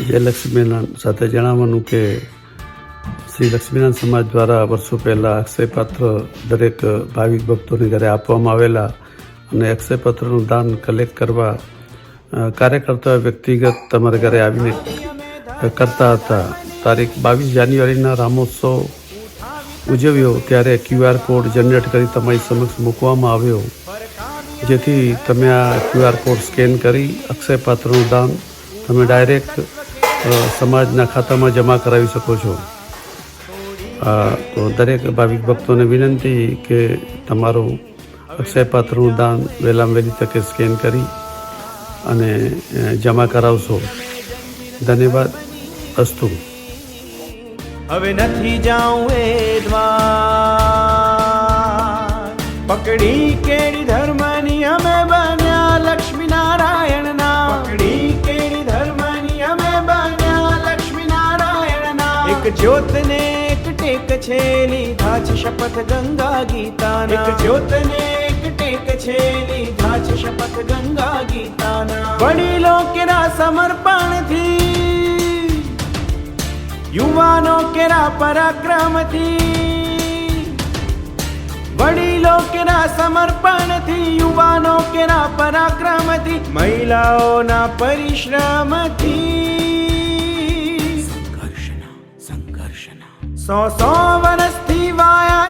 જય સાથે જણાવવાનું કે શ્રી લક્ષ્મીનારાયણ સમાજ દ્વારા વર્ષો પહેલાં અક્ષયપાત્ર દરેક ભાવિક ભક્તોને ઘરે આપવામાં આવેલા અને અક્ષયપત્રનું દાન કલેક્ટ કરવા કાર્યકર્તા વ્યક્તિગત તમારા ઘરે આવીને કરતા હતા. તારીખ બાવીસ જાન્યુઆરીના રામોત્સવ ઉજવ્યો ત્યારે ક્યુઆર કોડ જનરેટ કરી તમારી સમક્ષ મૂકવામાં આવ્યો. જેથી તમે આ ક્યુઆર કોડ સ્કેન કરી અક્ષયપાત્રનું દાન તમે ડાયરેક્ટ સમાજના ખાતામાં જમા કરાવી શકો છો. તો દરેક ભાવિક ભક્તોને વિનંતી કે તમારું અક્ષયપાત્રનું દાન વહેલામાં વહેલી તકે સ્કેન કરી અને જમા કરાવશો. ધન્યવાદ. અસ્તુ. હવે નથી જાઉં એ પકડી કેડી ધર્મની એક જ્યોતને એક ટેક છે લીધા છે શપથ ગંગા ગીતાના. એક જ્યોતને એક ટેક છે લીધા છે શપથ ગંગા ગીતાના. વડીલો કેરા સમર્પણથી યુવાનો કેરા પરાક્રમથી. વડીલો કેરા સમર્પણથી યુવાનો કેરા પરાક્રમથી. મહિલાઓના પરિશ્રમથી સંઘર્ષના. સો સો વર્ષથી વાયા